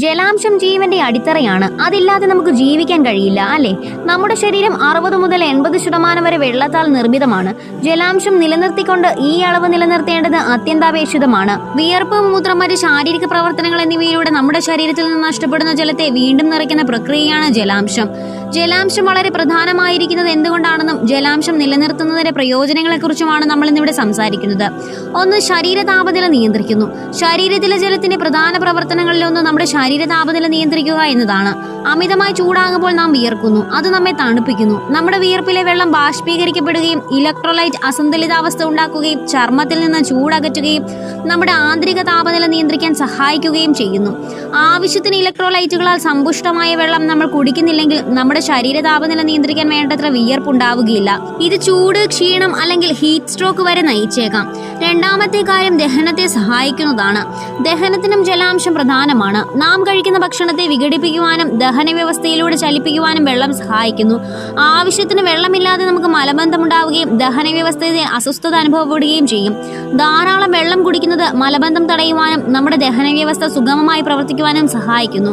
ജലാംശം ജീവന്റെ അടിത്തറയാണ്. അതില്ലാതെ നമുക്ക് ജീവിക്കാൻ കഴിയില്ല അല്ലെ? നമ്മുടെ ശരീരം അറുപത് മുതൽ എൺപത് ശതമാനം വരെ വെള്ളത്താൽ നിർമ്മിതമാണ്. ജലാംശം നിലനിർത്തിക്കൊണ്ട് ഈ അളവ് നിലനിർത്തേണ്ടത് അത്യന്താപേക്ഷിതമാണ്. വിയർപ്പ് മൂത്രം മറ്റ് ശാരീരിക പ്രവർത്തനങ്ങൾ എന്നിവയിലൂടെ നമ്മുടെ ശരീരത്തിൽ നിന്ന് നഷ്ടപ്പെടുന്ന ജലത്തെ വീണ്ടും നിറയ്ക്കുന്ന പ്രക്രിയയാണ് ജലാംശം. ജലാംശം വളരെ പ്രധാനമായിരിക്കുന്നത് എന്തുകൊണ്ടാണെന്നും ജലാംശം നിലനിർത്തുന്നതിന്റെ പ്രയോജനങ്ങളെക്കുറിച്ചുമാണ് നമ്മൾ ഇന്നിവിടെ സംസാരിക്കുന്നത്. ഒന്ന് ശരീര താപനില നിയന്ത്രിക്കുന്നു. ശരീരത്തിലെ ജലത്തിന്റെ പ്രധാന പ്രവർത്തനങ്ങളിലൊന്ന് നമ്മുടെ ശരീര താപനില നിയന്ത്രിക്കുക എന്നതാണ്. അമിതമായി ചൂടാകുമ്പോൾ നാം വിയർക്കുന്നു. അത് നമ്മെ തണുപ്പിക്കുന്നു. നമ്മുടെ വിയർപ്പിലെ വെള്ളം ബാഷ്പീകരിക്കപ്പെടുകയും ഇലക്ട്രോലൈറ്റ് അസന്തുലിതാവസ്ഥ ഉണ്ടാക്കുകയും ചർമ്മത്തിൽ നിന്ന് ചൂടകറ്റുകയും നമ്മുടെ ആന്തരിക താപനില നിയന്ത്രിക്കാൻ സഹായിക്കുകയും ചെയ്യുന്നു. ആവശ്യത്തിന് ഇലക്ട്രോലൈറ്റുകളാൽ സമ്പുഷ്ടമായ വെള്ളം നമ്മൾ കുടിക്കുന്നില്ലെങ്കിൽ നമ്മുടെ ശരീര താപനില നിയന്ത്രിക്കാൻ വേണ്ടത്ര വിയർപ്പുണ്ടാവുകയില്ല. ഇത് ചൂട് ക്ഷീണം അല്ലെങ്കിൽ ഹീറ്റ് സ്ട്രോക്ക് വരെ നയിച്ചേക്കാം. രണ്ടാമത്തെ കാര്യം ദഹനത്തെ സഹായിക്കുന്നതാണ്. ദഹനത്തിനും ജലാംശം പ്രധാനമാണ്. നാം കഴിക്കുന്ന ഭക്ഷണത്തെ വിഘടിപ്പിക്കുവാനും ദഹന വ്യവസ്ഥയിലൂടെ ചലിപ്പിക്കുവാനും വെള്ളം സഹായിക്കുന്നു. ആവശ്യത്തിന് വെള്ളമില്ലാതെ നമുക്ക് മലബന്ധമുണ്ടാവുകയും ദഹന വ്യവസ്ഥയെ അസ്വസ്ഥത അനുഭവപ്പെടുകയും ചെയ്യും. ധാരാളം വെള്ളം കുടിക്കുന്നത് മലബന്ധം തടയുവാനും നമ്മുടെ ദഹന വ്യവസ്ഥ സുഗമമായി പ്രവർത്തിക്കുവാനും സഹായിക്കുന്നു.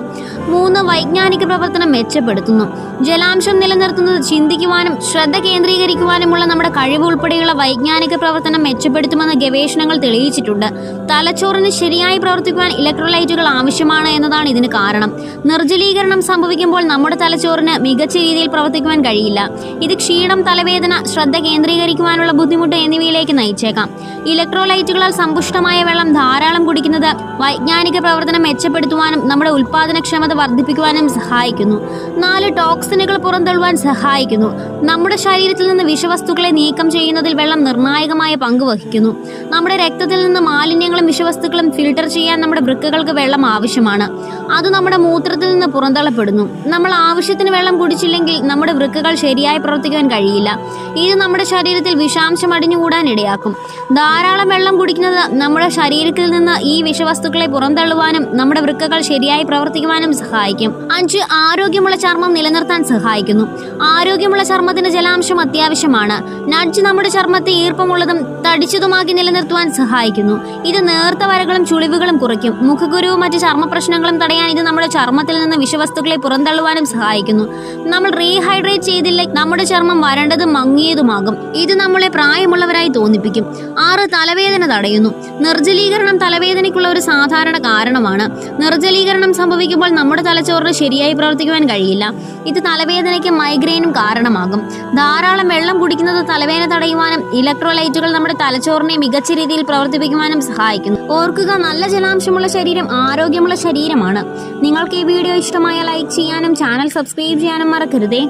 മൂന്ന് വൈജ്ഞാനിക പ്രവർത്തനം മെച്ചപ്പെടുത്തുന്നു. ജലാംശം നിലനിർത്തുന്നത് ചിന്തിക്കുവാനും ശ്രദ്ധ കേന്ദ്രീകരിക്കുവാനുമുള്ള നമ്മുടെ കഴിവ് ഉൾപ്പെടെയുള്ള വൈജ്ഞാനിക പ്രവർത്തനം മെച്ചപ്പെടുത്തുമെന്ന് ഗവേഷണങ്ങൾ തെളിയിച്ചിട്ടുണ്ട്. തലച്ചോറിന് ശരിയായി പ്രവർത്തിക്കുവാൻ ഇലക്ട്രോലൈറ്റുകൾ ആവശ്യമാണ് എന്നതാണ് ഇതിന് കാരണം. നിർജലീകരണം സംഭവിക്കുമ്പോൾ നമ്മുടെ തലച്ചോറിന് മികച്ച രീതിയിൽ പ്രവർത്തിക്കുവാൻ കഴിയില്ല. ഇത് ക്ഷീണം തലവേദന ശ്രദ്ധ കേന്ദ്രീകരിക്കുവാനുള്ള ബുദ്ധിമുട്ട് എന്നിവയിലേക്ക് നയിച്ചേക്കാം. ഇലക്ട്രോലൈറ്റുകളാൽ സമ്പുഷ്ടമായ വെള്ളം ധാരാളം കുടിക്കുന്നത് വൈജ്ഞാനിക പ്രവർത്തനം മെച്ചപ്പെടുത്തുവാനും നമ്മുടെ ഉൽപാദനക്ഷമത വർദ്ധിപ്പിക്കുവാനും സഹായിക്കുന്നു. നാല് ടോക്സിനുകൾ പുറന്തള്ളുവാൻ സഹായിക്കുന്നു. നമ്മുടെ ശരീരത്തിൽ നിന്ന് വിഷവസ്തുക്കളെ നീക്കം ചെയ്യുന്നതിൽ വെള്ളം നിർണായകമായ പങ്ക് വഹിക്കുന്നു. നമ്മുടെ രക്തത്തിൽ നിന്ന് മാലിന്യങ്ങളും വിഷവസ്തുക്കളും ഫിൽട്ടർ ചെയ്യാൻ നമ്മുടെ വൃക്കകൾക്ക് വെള്ളം ആവശ്യമാണ്. അത് നമ്മുടെ മൂത്രത്തിൽ നിന്ന് പുറന്തള്ളപ്പെടുന്നു. നമ്മൾ ആവശ്യത്തിന് വെള്ളം കുടിച്ചില്ലെങ്കിൽ നമ്മുടെ വൃക്കകൾ ശരിയായി പ്രവർത്തിക്കാൻ കഴിയില്ല. ഇത് നമ്മുടെ ശരീരത്തിൽ വിഷാംശം അടിഞ്ഞുകൂടാൻ ഇടയാക്കും. ധാരാളം വെള്ളം കുടിക്കുന്നത് നമ്മുടെ ശരീരത്തിൽ നിന്ന് ഈ വിഷവസ്തുക്കളെ പുറന്തള്ളുവാനും നമ്മുടെ വൃക്കകൾ ശരിയായി പ്രവർത്തിക്കുവാനും സഹായിക്കും. അഞ്ച് ആരോഗ്യമുള്ള ചർമ്മം നിലനിർത്താൻ സഹായിക്കുന്നു. ആരോഗ്യമുള്ള ചർമ്മത്തിന് ജലാംശം അത്യാവശ്യമാണ്. നഡ്ജ് നമ്മുടെ ചർമ്മത്തെ ഈർപ്പമുള്ളതും തടിച്ചതുമാക്കി നിലനിർത്തുവാൻ സഹായിക്കുന്നു. ഇത് നേർത്ത വരകളും ചുളിവുകളും കുറയ്ക്കും. മുഖക്കുരുവും മറ്റ് ചർമ്മ പ്രശ്നങ്ങളും തടയാൻ ഇത് നമ്മുടെ ചർമ്മത്തിൽ നിന്ന് വിഷവസ്തുക്കളെ പുറന്തള്ളുവാനും സഹായിക്കുന്നു. നമ്മൾ റീഹൈഡ്രേറ്റ് ചെയ്തില്ല നമ്മുടെ ചർമ്മം വരണ്ടതും മങ്ങിയതുമാകും. ഇത് നമ്മളെ പ്രായമുള്ളവരായി തോന്നിപ്പിക്കും. ആറ് തലവേദന തടയുന്നു. നിർജലീകരണം തലവേദനയ്ക്കുള്ള ഒരു സാധാരണ കാരണമാണ്. നിർജലീകരണം സംഭവിക്കുമ്പോൾ നമ്മുടെ തലച്ചോറിന് ശരിയായി പ്രവർത്തിക്കുവാൻ കഴിയില്ല. ഇത് തലവേദനയ്ക്കും മൈഗ്രെയിനും കാരണമാകും. ധാരാളം വെള്ളം കുടിക്കുന്നത് തലവേദന തടയുവാനും ഇലക്ട്രോലൈറ്റുകൾ നമ്മുടെ തലച്ചോറിനെ മികച്ച രീതിയിൽ പ്രവർത്തിപ്പിക്കുവാനും സഹായിക്കുന്നു. ഓർക്കുക നല്ല ജലാംശമുള്ള ശരീരം ആരോഗ്യമുള്ള ശരീരമാണ്. നിങ്ങൾക്ക് ഈ വീഡിയോ ഇഷ്ടമായ ലൈക്ക് ചെയ്യാനും ചാനൽ സബ്സ്ക്രൈബ് ചെയ്യാനും മറക്കരുതേ.